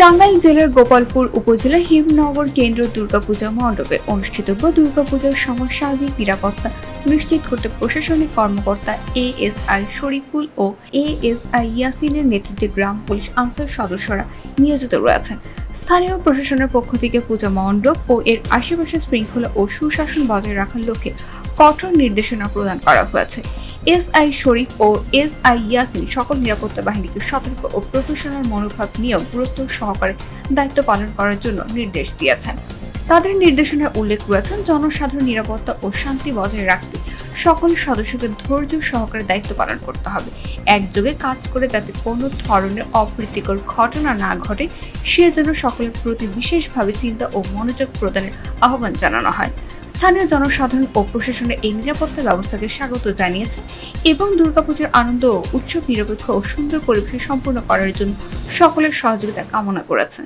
টাঙ্গাইল জেলার গোপালপুর উপজেলার হিমনগর কেন্দ্র দুর্গাপূজা মণ্ডপে অনুষ্ঠিতব্য দুর্গাপূজার সময় সার্বিক নিরাপত্তা নিশ্চিত করতে প্রশাসনিক কর্মকর্তা এ এস আই শরীফুল ও এ এস আই ইয়াসিনের নেতৃত্বে গ্রাম পুলিশ আনসার সদস্যরা নিয়োজিত রয়েছেন। স্থানীয় প্রশাসনের পক্ষ থেকে পূজা মণ্ডপ ও এর আশেপাশে শৃঙ্খলা ও সুশাসন বজায় রাখার লক্ষ্যে কঠোর নির্দেশনা প্রদান করা হয়েছে। এসআই শরীফ ও এস আই ইয়াসিন সকল নিরাপত্তা বাহিনীকে সতর্ক ও প্রফেশনাল মনোভাব নিয়েও গুরুত্ব সহকারে দায়িত্ব পালন করার জন্য নির্দেশ দিয়েছেন। তাদের নির্দেশনায় উল্লেখ করেছেন জনসাধারণ নিরাপত্তা ও শান্তি বজায় রাখতে সকল সদস্যকে ধৈর্য সহকারে দায়িত্ব পালন করতে হবে। একযোগে কাজ করে যাতে কোনো ধরনের অপ্রীতিকর ঘটনা না ঘটে সেজন্য সকলের প্রতি বিশেষভাবে চিন্তা ও মনোযোগ প্রদানের আহ্বান জানানো হয়। স্থানীয় জনসাধারণ ও প্রশাসনের এই নিরাপত্তা ব্যবস্থাকে স্বাগত জানিয়েছে এবং দুর্গাপুজোর আনন্দ ও উৎসব নিরপেক্ষ ও সুন্দর পরিবেশে সম্পূর্ণ করার জন্য সকলের সহযোগিতা কামনা করেছে।